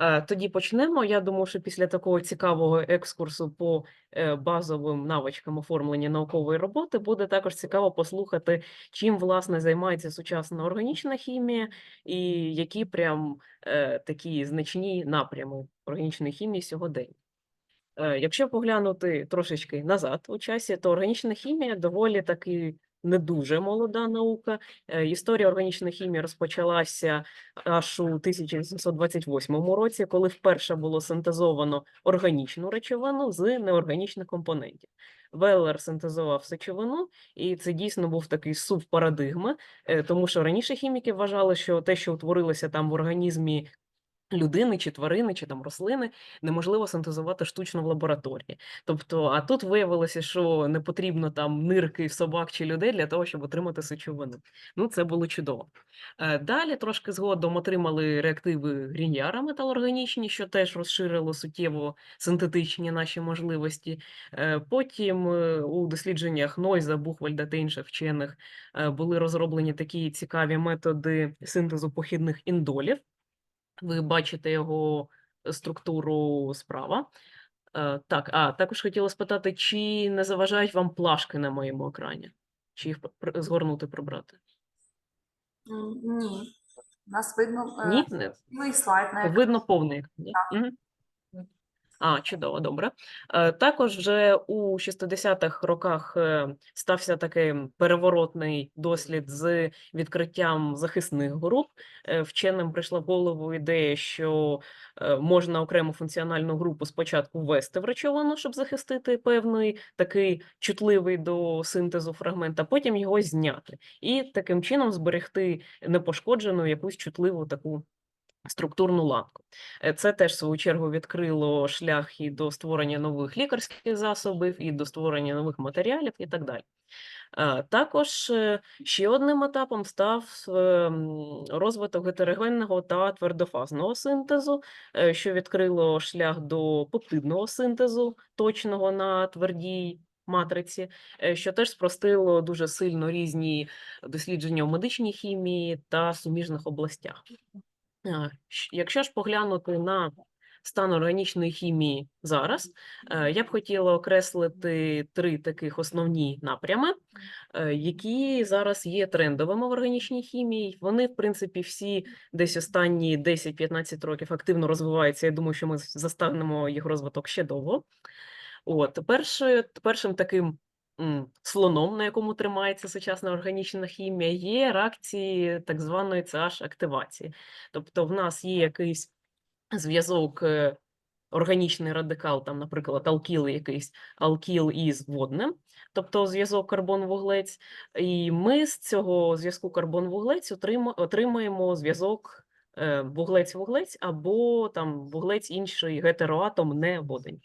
Е, Тоді почнемо. Я думаю, що після такого цікавого екскурсу по е, базовим навичкам оформлення наукової роботи буде також цікаво послухати, чим власне займається сучасна органічна хімія і які прям е, такі значні напрями органічної хімії сьогодення. Е, Якщо поглянути трошечки назад у часі, то органічна хімія доволі таки не дуже молода наука. Е, Історія органічної хімії розпочалася аж у 1828 році, коли вперше було синтезовано органічну речовину з неорганічних компонентів. Веллер синтезував сечовину, і це дійсно був такий сув парадигми, е, тому що раніше хіміки вважали, що те, що утворилося там в організмі людини чи тварини, чи там рослини, неможливо синтезувати штучно в лабораторії. Тобто, а тут виявилося, що не потрібно там нирки собак чи людей для того, щоб отримати сечовину. Ну, це було чудово. Е, Далі трошки згодом отримали реактиви Гріньяра металорганічні, що теж розширило суттєво синтетичні наші можливості. Е, Потім е, у дослідженнях Нойза, Бухвальда та інших вчених були розроблені такі цікаві методи синтезу похідних індолів. Ви бачите його структуру справа. Е, Так, а також хотіла спитати, чи не заважають вам плашки на моєму екрані? Чи їх згорнути прибрати? Ні. Нас видно е, Ні, не слайд на екрані. видно повний Так. да? А, чудово, добре. Е, Також вже у 60-х роках е, стався такий переворотний дослід з відкриттям захисних груп. Е, Вченим прийшла в голову ідея, що можна окрему функціональну групу спочатку ввести в речовину, щоб захистити певний такий чутливий до синтезу фрагмент, а потім його зняти. І таким чином зберегти непошкоджену якусь чутливу таку структурну ланку. Е, Це теж, в свою чергу, відкрило шлях і до створення нових лікарських засобів, і до створення нових матеріалів, і так далі. Е, Також е, ще одним етапом став розвиток гетерогенного та твердофазного синтезу, що відкрило шлях до пептидного синтезу, точного на твердій матриці, що теж спростило дуже сильно різні дослідження в медичній хімії та суміжних областях. Щ- Якщо ж поглянути на стан органічної хімії зараз, е, я б хотіла окреслити три таких основні напрями, е, які зараз є трендовими в органічній хімії. Вони, в принципі, всі десь останні 10-15 років активно розвиваються. Я думаю, що ми застанемо їх розвиток ще довго. От, першою, першим таким слоном, на якому тримається сучасна органічна хімія, є реакції так званої CH активації. Тобто, в нас є якийсь зв'язок, е, органічний радикал, там, наприклад, алкіл якийсь алкіл із водним, тобто зв'язок карбон-вуглець. І ми з цього зв'язку карбон-вуглець отрима- отримаємо зв'язок е, вуглець-вуглець або там вуглець інший гетероатом, не водень.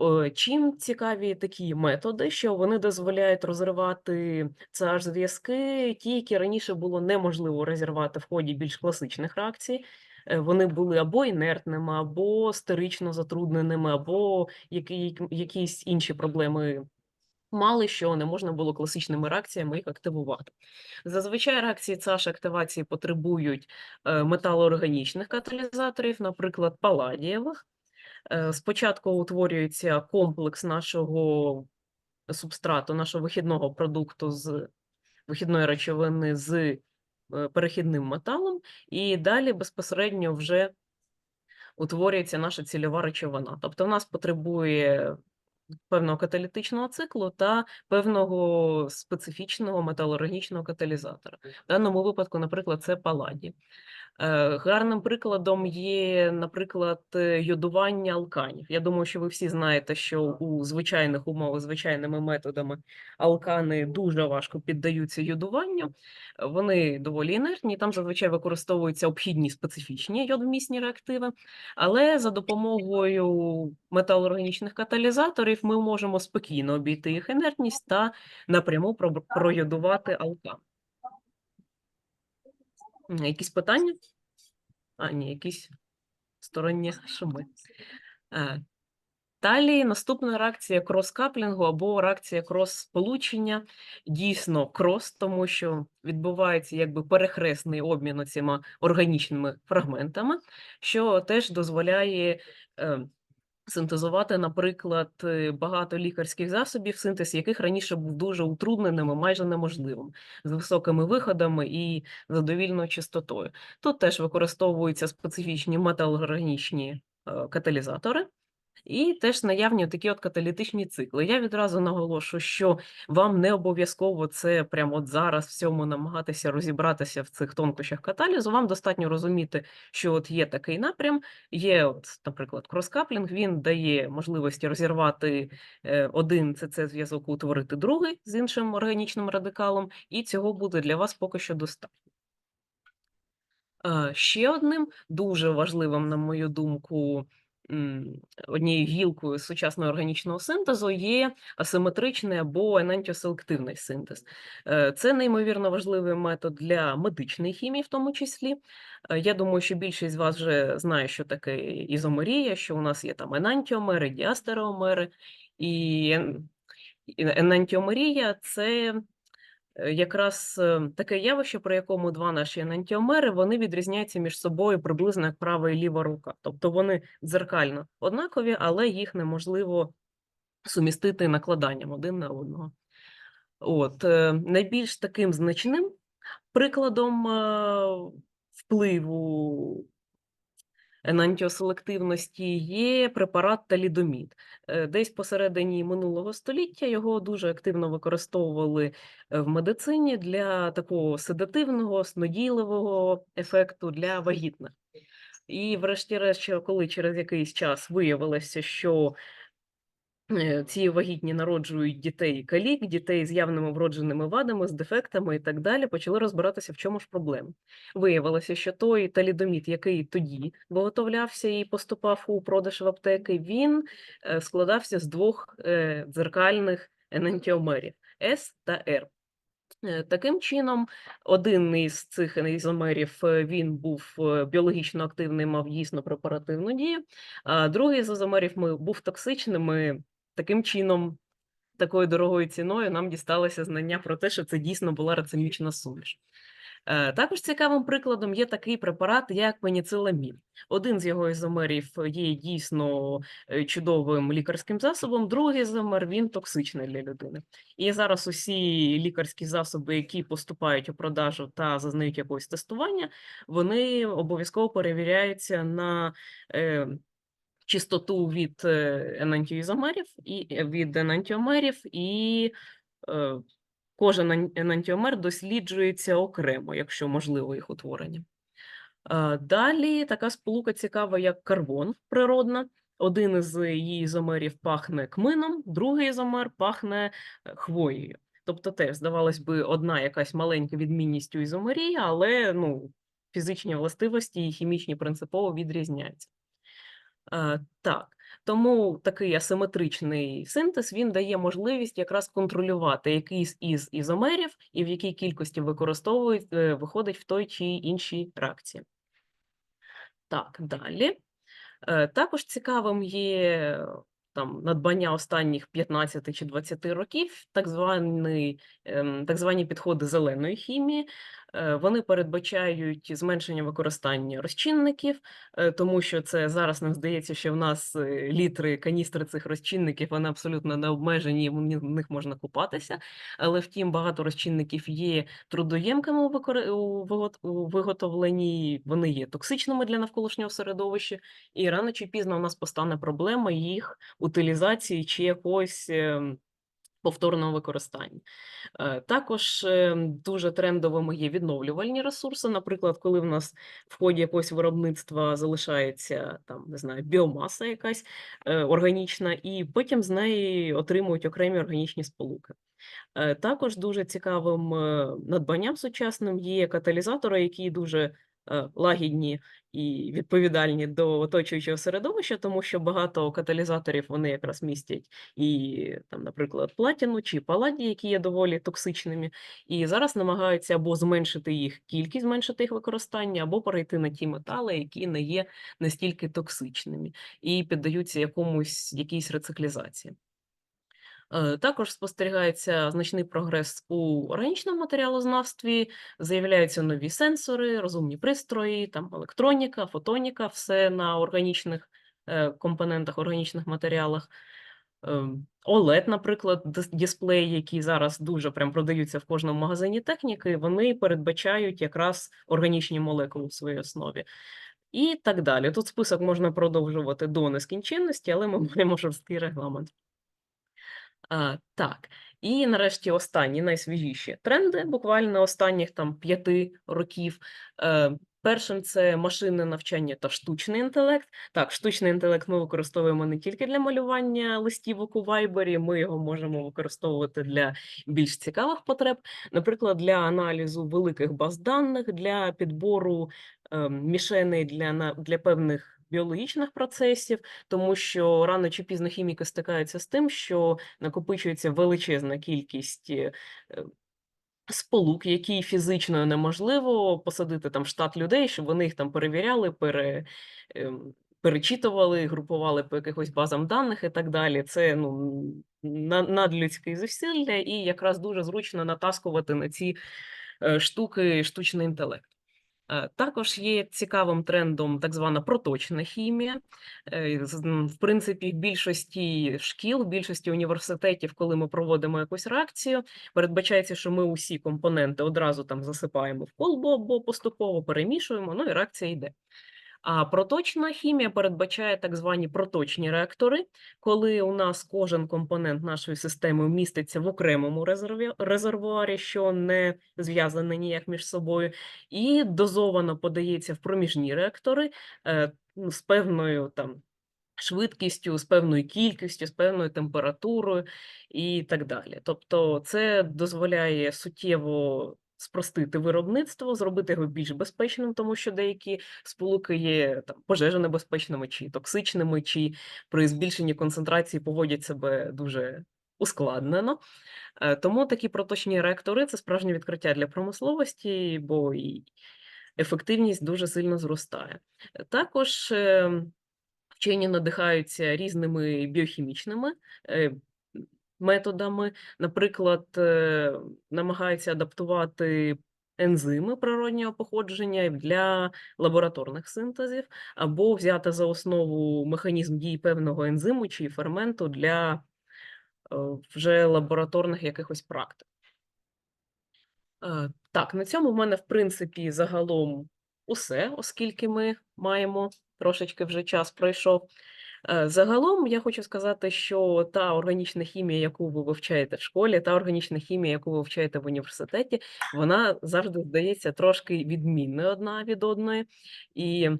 Е, Чим цікаві такі методи, що вони дозволяють розривати ch зв'язки, ті, які раніше було неможливо розірвати в ході більш класичних реакцій. Е, Вони були або інертними, або стерично затрудненими, або які, якісь інші проблеми мали, що не можна було класичними реакціями їх активувати. Зазвичай реакції ЦАШ активації потребують е, металоорганічних каталізаторів, наприклад, паладієвих. Е, Спочатку утворюється комплекс нашого субстрату, нашого вихідного продукту з вихідної речовини з е, перехідним металом, і далі безпосередньо вже утворюється наша цільова речовина. Тобто в нас потребує певного каталітичного циклу та певного специфічного металорганічного каталізатора. В даному випадку, наприклад, це паладій. Е, Гарним прикладом є, наприклад, е, йодування алканів. Я думаю, що ви всі знаєте, що у звичайних умовах, звичайними методами алкани дуже важко піддаються йодуванню. Вони доволі інертні, там зазвичай використовуються обхідні специфічні йодомісні реактиви. Але за допомогою металоорганічних каталізаторів ми можемо спокійно обійти їх інертність та напряму про- пройодувати алкан. Якісь питання? А, ні, якісь сторонні шуми. Далі наступна реакція крос-каплінгу або реакція крос-сполучення. Дійсно крос, тому що відбувається якби перехресний обмін цими органічними фрагментами, що теж дозволяє е, синтезувати, наприклад, е, багато лікарських засобів, синтез яких раніше був дуже утрудненим і майже неможливим, з високими виходами і задовільною чистотою. Тут теж використовуються специфічні металорганічні е, каталізатори. І теж наявні такі от каталітичні цикли. Я відразу наголошу, що вам не обов'язково це прямо от зараз в цьому намагатися розібратися в цих тонкощах каталізу. Вам достатньо розуміти, що от є такий напрям, є, от, наприклад, кроскаплінг, він дає можливості розірвати е, один ЦЦ-зв'язок, утворити другий з іншим органічним радикалом, і цього буде для вас поки що достатньо. Е, Ще одним дуже важливим, на мою думку, однією гілкою сучасного органічного синтезу є асиметричний або енантіоселективний синтез. Е, Це неймовірно важливий метод для медичної хімії, в тому числі. Е, Я думаю, що більшість з вас вже знає, що таке ізомерія, що у нас є там енантіомери, діастереомери, і ен- енантіомерія це е, якраз е, таке явище, при якому два наші енантіомери вони відрізняються між собою приблизно як права і ліва рука. Тобто вони дзеркально однакові, але їх неможливо сумістити накладанням один на одного. От е, найбільш таким значним прикладом е, впливу енантіоселективності є препарат талідомід. Е, Десь посередині минулого століття його дуже активно використовували е, в медицині для такого седативного, снодійливого ефекту для вагітних. І, врешті-решт, коли через якийсь час виявилося, що е, ці вагітні народжують дітей калік, дітей з явними вродженими вадами, з дефектами і так далі, почали розбиратися, в чому ж проблема. Виявилося, що той талідомід, який тоді виготовлявся і поступав у продаж в аптеки, він е, складався з двох е, дзеркальних енантіомерів С та Р. Е, Таким чином, один із цих ізомерів е, він був е, біологічно активний, мав дійсно препаративну дію, а другий з ізомерів був токсичним. і Таким чином, такою дорогою ціною нам дісталося знання про те, що це дійсно була рацемічна суміш. Е, Також цікавим прикладом є такий препарат, як пеніциламін. Один з його ізомерів є дійсно е, чудовим лікарським засобом, другий ізомер він токсичний для людини. І зараз усі лікарські засоби, які поступають у продажу та зазнають якогось тестування, вони обов'язково перевіряються на е, чистоту від е, і е, від енантіомерів, і е, кожен ен- енантіомер досліджується окремо, якщо можливо їх утворення. Далі така сполука цікава, як карбон природна. Один із її ізомерів пахне кмином, другий ізомер пахне хвоєю. Тобто теж, здавалось би, одна якась маленька відмінність у ізомерії, але ну, фізичні властивості і хімічні принципово відрізняються. Так, тому такий асиметричний синтез він дає можливість якраз контролювати якийсь із ізомерів і в якій кількості використовують, е, виходить в той чи іншій реакції. Так, далі. Е, Також цікавим є там надбання останніх 15 чи 20 років, так званий, ем, так звані підходи зеленої хімії. Е, Вони передбачають зменшення використання розчинників, е, тому що це зараз нам здається, що в нас е, літри, каністри цих розчинників, вони абсолютно не обмежені, в них можна купатися. Але втім, багато розчинників є трудоємкими у виготовленні, вони є токсичними для навколишнього середовища, і рано чи пізно у нас постане проблема їх утилізації чи якогось ем, повторного використання. Е, Також ем, дуже трендовими є відновлювальні ресурси. Наприклад, коли в нас в ході якогось виробництва залишається там, не знаю, біомаса якась е, органічна, і потім з неї отримують окремі органічні сполуки. Е, Також дуже цікавим е, надбанням сучасним є каталізатори, які дуже е, лагідні і відповідальні до оточуючого середовища, тому що багато каталізаторів вони якраз містять і там, наприклад, платіну чи паладій, які є доволі токсичними, і зараз намагаються або зменшити їх кількість, зменшити їх використання, або перейти на ті метали, які не є настільки токсичними і піддаються якомусь якійсь рециклізації. Е, Також спостерігається значний прогрес у органічному матеріалознавстві, з'являються нові сенсори, розумні пристрої, там електроніка, фотоніка, все на органічних е, компонентах, органічних матеріалах. Ем, OLED, наприклад, дис- дисплеї, які зараз дуже прям продаються в кожному магазині техніки, вони передбачають якраз органічні молекули в своїй основі. І так далі. Тут список можна продовжувати до нескінченності, але ми маємо жорсткий регламент. А, так, і нарешті останні найсвіжіші тренди, буквально останніх там п'яти років. Е, першим це машинне навчання та штучний інтелект. Так, штучний інтелект ми використовуємо не тільки для малювання листівок у Вайбері, ми його можемо використовувати для більш цікавих потреб, наприклад, для аналізу великих баз даних, для підбору е, мішеней для, для певних біологічних процесів, тому що рано чи пізно хіміки стикаються з тим, що накопичується величезна кількість е, е, сполук, які фізично неможливо посадити там штат людей, щоб вони їх там перевіряли, пере, ем, перечитували, групували по якихось базам даних і так далі. Це ну, на- надлюдське зусилля, і якраз дуже зручно натаскувати на ці е, штуки штучний інтелект. Е, Також є цікавим трендом так звана проточна хімія. Е, В принципі, в більшості шкіл, в більшості університетів, коли ми проводимо якусь реакцію, передбачається, що ми усі компоненти одразу там засипаємо в колбу або поступово перемішуємо, ну і реакція йде. А проточна хімія передбачає так звані проточні реактори, коли у нас кожен компонент нашої системи міститься в окремому резервуарі, що не зв'язане ніяк між собою, і дозовано подається в проміжні реактори е, ну, з певною там. Швидкістю, з певною кількістю, з певною температурою і так далі. Тобто, це дозволяє суттєво спростити виробництво, зробити його більш безпечним, тому що деякі сполуки є там пожежонебезпечними чи токсичними, чи при збільшенні концентрації поводять себе дуже ускладнено. Е, Тому такі проточні реактори це справжнє відкриття для промисловості, бо і ефективність дуже сильно зростає. Е, Також ем, вчені надихаються різними біохімічними е, методами. Наприклад, е, намагаються адаптувати ензими природнього походження для лабораторних синтезів, або взяти за основу механізм дії певного ензиму чи ферменту для е, вже лабораторних якихось практик. Е, Так, на цьому в мене, в принципі, загалом усе, оскільки ми маємо трошечки вже час пройшов. Е, Загалом я хочу сказати, що та органічна хімія, яку ви вивчаєте в школі, та органічна хімія, яку ви вивчаєте в університеті, вона завжди здається трошки відмінною одна від одної. І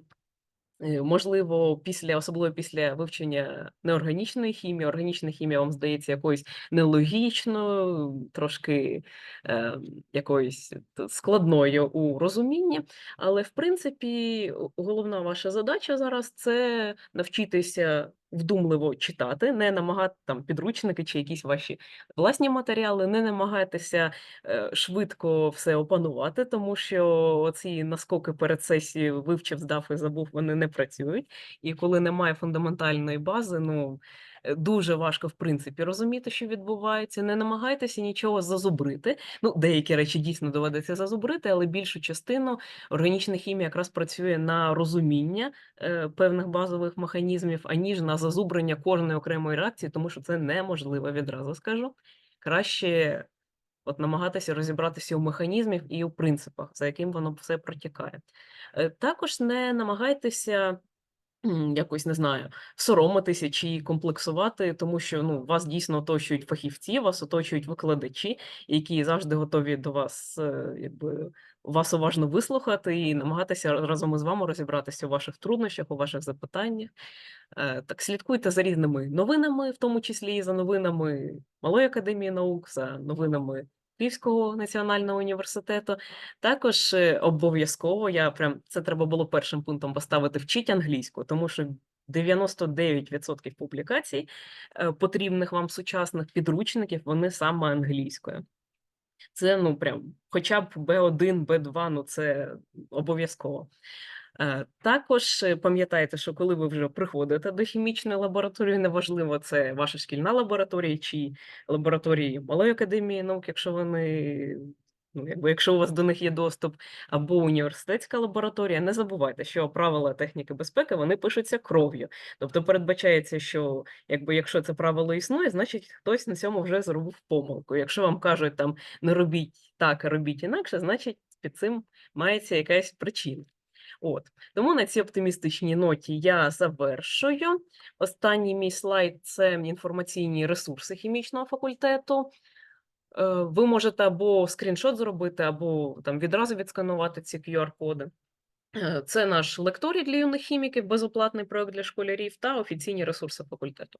Можливо, після, особливо після вивчення неорганічної хімії, органічна хімія вам здається якоюсь нелогічною, трошки е, якоюсь складною у розумінні. Але, в принципі, головна ваша задача зараз це навчитися вдумливо читати, не намагати там підручники чи якісь ваші власні матеріали, не намагайтеся е, швидко все опанувати, тому що ці наскоки перед сесією вивчив, здав і забув, вони не працюють. І коли немає фундаментальної бази, ну дуже важко в принципі розуміти, що відбувається. Не намагайтеся нічого зазубрити. Ну, деякі речі дійсно доведеться зазубрити, але більшу частину органічна хімія якраз працює на розуміння е, певних базових механізмів, аніж на зазубрення кожної окремої реакції, тому що це неможливо, відразу скажу. Краще от намагатися розібратися у механізмів і у принципах, за яким воно все протікає. Е, Також не намагайтеся якось не знаю, соромитися чи комплексувати, тому що ну, вас дійсно оточують фахівці, вас оточують викладачі, які завжди готові до вас, е, якби вас уважно вислухати і намагатися разом із вами розібратися у ваших труднощах, у ваших запитаннях. Е, Так, слідкуйте за різними новинами, в тому числі і за новинами Малої академії наук, за новинами Київського національного університету. Також е, обов'язково я прям це треба було першим пунктом поставити вчіть англійську, тому що 99% публікацій е, потрібних вам сучасних підручників, вони саме англійською. Це ну прям хоча б B1, B2, ну це обов'язково. Е, Також е, пам'ятайте, що коли ви вже приходите до хімічної лабораторії, неважливо, це ваша шкільна лабораторія чи лабораторії Малої академії наук, якщо вони, ну, якби, якщо у вас до них є доступ, або університетська лабораторія, не забувайте, що правила техніки безпеки вони пишуться кров'ю. Тобто передбачається, що якби якщо це правило існує, значить хтось на цьому вже зробив помилку. Якщо вам кажуть там не робіть так, а робіть інакше, значить під цим мається якась причина. От тому на цій оптимістичній ноті я завершую. Останній мій слайд це інформаційні ресурси хімічного факультету. Е, Ви можете або скріншот зробити, або там відразу відсканувати ці QR-коди. Е, Це наш лекторій для юних хіміків, безоплатний проект для школярів та офіційні ресурси факультету.